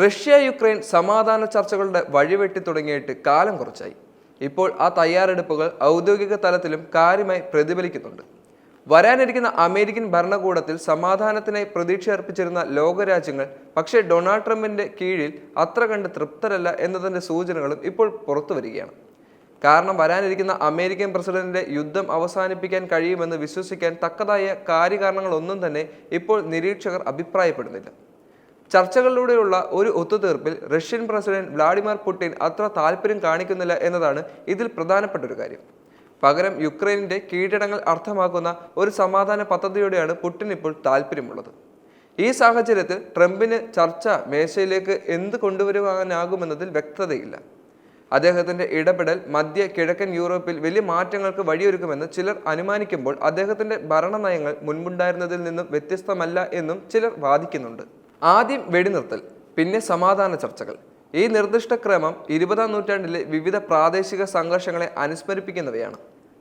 Russia Ukraine സമാധാന ചർച്ചകളുടെ വഴിവെട്ടി തുടങ്ങിയിട്ട് കാലം കുറച്ചായി. ഇപ്പോൾ ആ തയ്യാറെടുപ്പുകൾ ഔദ്യോഗിക തലത്തിലും കാര്യമായി പ്രതിഫലിക്കുന്നുണ്ട്. വരാനിരിക്കുന്ന അമേരിക്കൻ ഭരണകൂടത്തിൽ സമാധാനത്തിനായി പ്രതീക്ഷ അർപ്പിച്ചിരുന്ന ലോകരാജ്യങ്ങൾ പക്ഷേ ഡൊണാൾഡ് ട്രംപിന്റെ കീഴിൽ അത്ര കണ്ട് തൃപ്തരല്ല എന്നതിന്റെ സൂചനകളും ഇപ്പോൾ പുറത്തു വരികയാണ്. കാരണം വരാനിരിക്കുന്ന അമേരിക്കൻ പ്രസിഡന്റിന്റെ യുദ്ധം അവസാനിപ്പിക്കാൻ കഴിയുമെന്ന് വിശ്വസിക്കാൻ തക്കതായ കാര്യകാരണങ്ങളൊന്നും തന്നെ ഇപ്പോൾ നിരീക്ഷകർ അഭിപ്രായപ്പെടുന്നില്ല. ചർച്ചകളിലൂടെയുള്ള ഒരു ഒത്തുതീർപ്പിൽ റഷ്യൻ പ്രസിഡന്റ് വ്ളാഡിമിർ പുടിൻ അത്ര താല്പര്യം കാണിക്കുന്നില്ല എന്നതാണ് ഇതിൽ പ്രധാനപ്പെട്ട ഒരു കാര്യം. പകരം യുക്രൈനിന്റെ കീഴടങ്ങൾ അർത്ഥമാക്കുന്ന ഒരു സമാധാന പദ്ധതിയോടെയാണ് പുടിൻ ഇപ്പോൾ താല്പര്യമുള്ളത്. ഈ സാഹചര്യത്തിൽ ട്രംപിന് ചർച്ച മേശയിലേക്ക് എന്ത് കൊണ്ടുവരുവാനാകുമെന്നതിൽ വ്യക്തതയില്ല. അദ്ദേഹത്തിന്റെ ഇടപെടൽ മധ്യ കിഴക്കൻ യൂറോപ്പിൽ വലിയ മാറ്റങ്ങൾക്ക് വഴിയൊരുക്കുമെന്ന് ചിലർ അനുമാനിക്കുമ്പോൾ അദ്ദേഹത്തിന്റെ ഭരണനയങ്ങൾ മുൻപുണ്ടായിരുന്നതിൽ നിന്നും വ്യത്യസ്തമല്ല എന്നും ചിലർ വാദിക്കുന്നുണ്ട്. ആദ്യം വെടിനിർത്തൽ പിന്നെ സമാധാന ചർച്ചകൾ. ഈ നിർദ്ദിഷ്ട ക്രമം ഇരുപതാം നൂറ്റാണ്ടിലെ വിവിധ പ്രാദേശിക സംഘർഷങ്ങളെ അനുസ്മരിപ്പിക്കുന്നവയാണ്.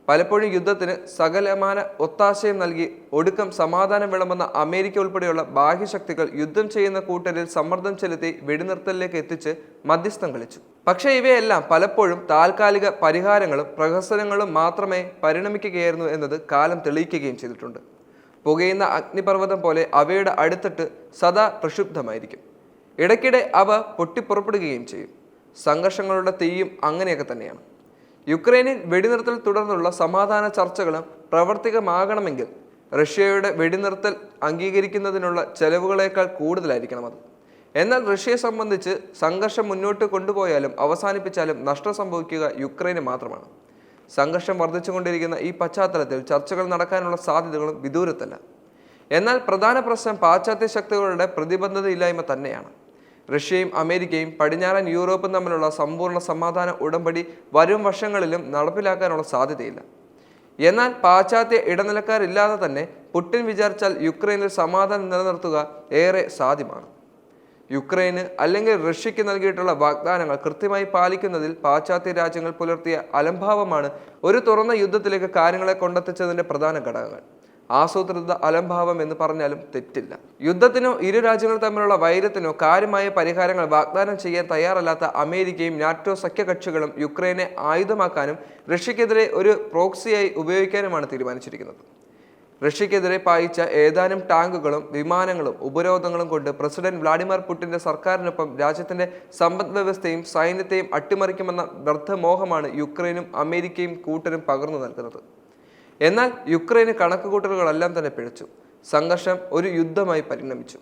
പലപ്പോഴും യുദ്ധത്തിന് സകലമാന ഒത്താശയം നൽകി ഒടുക്കം സമാധാനം വിളമ്പുന്ന അമേരിക്ക ഉൾപ്പെടെയുള്ള ബാഹ്യശക്തികൾ യുദ്ധം ചെയ്യുന്ന കൂട്ടരിൽ സമ്മർദ്ദം ചെലുത്തി വെടിനിർത്തലിലേക്ക് എത്തിച്ച് മധ്യസ്ഥം കളിച്ചു. പക്ഷേ ഇവയെല്ലാം പലപ്പോഴും താൽക്കാലിക പരിഹാരങ്ങളും പ്രഹസനങ്ങളും മാത്രമേ പരിണമിക്കുകയായിരുന്നു എന്നത് കാലം തെളിയിക്കുകയും ചെയ്തിട്ടുണ്ട്. പുകയുന്ന അഗ്നിപർവതം പോലെ അവയുടെ അടുത്തിട്ട് സദാ പ്രക്ഷുബ്ധമായിരിക്കും. ഇടയ്ക്കിടെ അവ പൊട്ടിപ്പുറപ്പെടുകയും ചെയ്യും. സംഘർഷങ്ങളുടെ തീയും അങ്ങനെയൊക്കെ തന്നെയാണ്. യുക്രൈനിൽ വെടിനിർത്തൽ തുടർന്നുള്ള സമാധാന ചർച്ചകളും പ്രവർത്തികമാകണമെങ്കിൽ റഷ്യയുടെ വെടിനിർത്തൽ അംഗീകരിക്കുന്നതിനുള്ള ചെലവുകളേക്കാൾ കൂടുതലായിരിക്കണം അത്. എന്നാൽ റഷ്യയെ സംബന്ധിച്ച് സംഘർഷം മുന്നോട്ട് കൊണ്ടുപോയാലും അവസാനിപ്പിച്ചാലും നഷ്ടം സംഭവിക്കുക യുക്രൈന് മാത്രമാണ്. സംഘർഷം വർദ്ധിച്ചുകൊണ്ടിരിക്കുന്ന ഈ പശ്ചാത്തലത്തിൽ ചർച്ചകൾ നടക്കാനുള്ള സാധ്യതകളും വിദൂരത്തല്ല. എന്നാൽ പ്രധാന പ്രശ്നം പാശ്ചാത്യ ശക്തികളുടെ പ്രതിബദ്ധതയില്ലായ്മ തന്നെയാണ്. റഷ്യയും അമേരിക്കയും പടിഞ്ഞാറൻ യൂറോപ്പും തമ്മിലുള്ള സമ്പൂർണ സമാധാന ഉടമ്പടി വരും വർഷങ്ങളിലും നടപ്പിലാക്കാനുള്ള സാധ്യതയില്ല. എന്നാൽ പാശ്ചാത്യ ഇടനിലക്കാരില്ലാതെ തന്നെ പുട്ടിൻ വിചാരിച്ചാൽ യുക്രൈനിൽ സമാധാനം നിലനിർത്തുക ഏറെ സാധ്യമാണ്. യുക്രൈന് അല്ലെങ്കിൽ റഷ്യയ്ക്ക് നൽകിയിട്ടുള്ള വാഗ്ദാനങ്ങൾ കൃത്യമായി പാലിക്കുന്നതിൽ പാശ്ചാത്യ രാജ്യങ്ങൾ പുലർത്തിയ അലംഭാവമാണ് ഒരു തുറന്ന യുദ്ധത്തിലേക്ക് കാര്യങ്ങളെ കൊണ്ടെത്തിച്ചതിന്റെ പ്രധാന ഘടകങ്ങൾ. ആസൂത്രിത അലംഭാവം എന്ന് പറഞ്ഞാലും തെറ്റില്ല. യുദ്ധത്തിനോ ഇരു രാജ്യങ്ങൾ തമ്മിലുള്ള വൈരത്തിനോ കാര്യമായ പരിഹാരങ്ങൾ വാഗ്ദാനം ചെയ്യാൻ തയ്യാറല്ലാത്ത അമേരിക്കയും നാറ്റോ സഖ്യകക്ഷികളും യുക്രൈനെ ആയുധമാക്കാനും റഷ്യക്കെതിരെ ഒരു പ്രോക്സിയായി ഉപയോഗിക്കാനുമാണ് തീരുമാനിച്ചിരിക്കുന്നത്. റഷ്യക്കെതിരെ പായിച്ച ഏതാനും ടാങ്കുകളും വിമാനങ്ങളും ഉപരോധങ്ങളും കൊണ്ട് പ്രസിഡന്റ് വ്ളാഡിമിർ പുടിന്റെ സർക്കാരിനൊപ്പം രാജ്യത്തിന്റെ സമ്പദ് വ്യവസ്ഥയും സൈന്യത്തെയും അട്ടിമറിക്കുമെന്ന വ്യർത്ഥമോഹമാണ് യുക്രൈനും അമേരിക്കയും കൂട്ടരും പകർന്നു നൽകുന്നത്. എന്നാൽ യുക്രൈന് കണക്കുകൂട്ടലുകളെല്ലാം തന്നെ പിഴച്ചു. സംഘർഷം ഒരു യുദ്ധമായി പരിണമിച്ചു.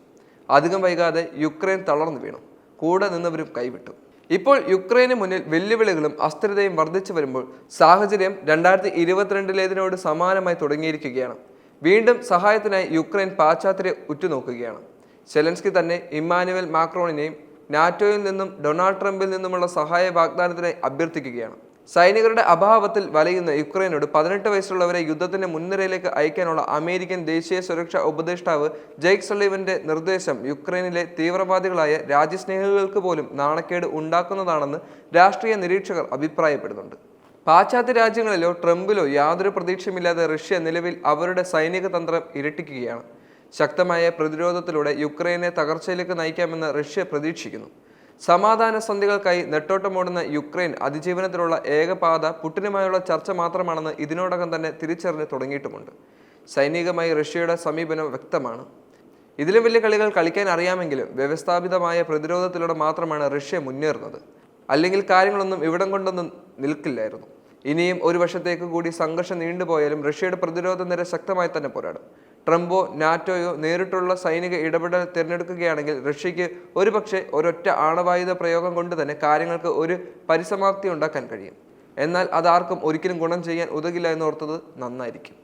അധികം വൈകാതെ യുക്രൈൻ തളർന്നു വീണു. കൂടെ നിന്നവരും കൈവിട്ടു. ഇപ്പോൾ യുക്രൈന് മുന്നിൽ വെല്ലുവിളികളും അസ്ഥിരതയും വർദ്ധിച്ചു വരുമ്പോൾ സാഹചര്യം രണ്ടായിരത്തി ഇരുപത്തിരണ്ടിലേതിനോട് സമാനമായി തുടങ്ങിയിരിക്കുകയാണ്. വീണ്ടും സഹായത്തിനായി യുക്രൈൻ പാശ്ചാത്യരെ ഉറ്റുനോക്കുകയാണ്. സെലൻസ്കി തന്നെ ഇമ്മാനുവൽ മാക്രോണിനെയും നാറ്റോയിൽ നിന്നും ഡൊണാൾഡ് ട്രംപിൽ നിന്നുമുള്ള സഹായ വാഗ്ദാനത്തിനായി അഭ്യർത്ഥിക്കുകയാണ്. സൈനികരുടെ അഭാവത്തിൽ വലയുന്ന യുക്രൈനോട് പതിനെട്ട് വയസ്സുള്ളവരെ യുദ്ധത്തിന്റെ മുൻനിരയിലേക്ക് അയക്കാനുള്ള അമേരിക്കൻ ദേശീയ സുരക്ഷാ ഉപദേഷ്ടാവ് ജെയ്ക് സളീവന്റെ നിർദ്ദേശം യുക്രൈനിലെ തീവ്രവാദികളായ രാജ്യസ്നേഹികൾക്ക് പോലും നാണക്കേട് ഉണ്ടാക്കുന്നതാണെന്ന് രാഷ്ട്രീയ നിരീക്ഷകർ അഭിപ്രായപ്പെടുന്നുണ്ട്. പാശ്ചാത്യ രാജ്യങ്ങളിലോ ട്രംപിലോ യാതൊരു പ്രതീക്ഷയുമില്ലാതെ റഷ്യ നിലവിൽ അവരുടെ സൈനിക തന്ത്രം ഇരട്ടിക്കുകയാണ്. ശക്തമായ പ്രതിരോധത്തിലൂടെ യുക്രൈനെ തകർച്ചയിലേക്ക് നയിക്കാമെന്ന് റഷ്യ പ്രതീക്ഷിക്കുന്നു. സമാധാന സന്ധികൾക്കായി നെട്ടോട്ടമോടുന്ന യുക്രൈൻ അതിജീവനത്തിലുള്ള ഏകപാത പുട്ടിനുമായുള്ള ചർച്ച മാത്രമാണെന്ന് ഇതിനോടകം തന്നെ തിരിച്ചറിഞ്ഞ് തുടങ്ങിയിട്ടുമുണ്ട്. സൈനികമായി റഷ്യയുടെ സമീപനം വ്യക്തമാണ്. ഇതിലും വലിയ കളികൾ കളിക്കാൻ അറിയാമെങ്കിലും വ്യവസ്ഥാപിതമായ പ്രതിരോധത്തിലൂടെ മാത്രമാണ് റഷ്യ മുന്നേറുന്നത്. അല്ലെങ്കിൽ കാര്യങ്ങളൊന്നും ഇവിടം കൊണ്ടൊന്നും നിൽക്കില്ലായിരുന്നു. ഇനിയും ഒരു വർഷത്തേക്ക് കൂടി സംഘർഷം നീണ്ടുപോയാലും റഷ്യയുടെ പ്രതിരോധ നിര ശക്തമായി തന്നെ പോരാടും. ട്രംപോ നാറ്റോയോ നേരിട്ടുള്ള സൈനിക ഇടപെടൽ തിരഞ്ഞെടുക്കുകയാണെങ്കിൽ റഷ്യയ്ക്ക് ഒരുപക്ഷെ ഒരൊറ്റ ആണവായുധ പ്രയോഗം കൊണ്ട് തന്നെ കാര്യങ്ങൾക്ക് ഒരു പരിസമാപ്തി ഉണ്ടാക്കാൻ കഴിയും. എന്നാൽ അതാർക്കും ഒരിക്കലും ഗുണം ചെയ്യാൻ ഉതകില്ല എന്നോർത്തത് നന്നായിരിക്കും.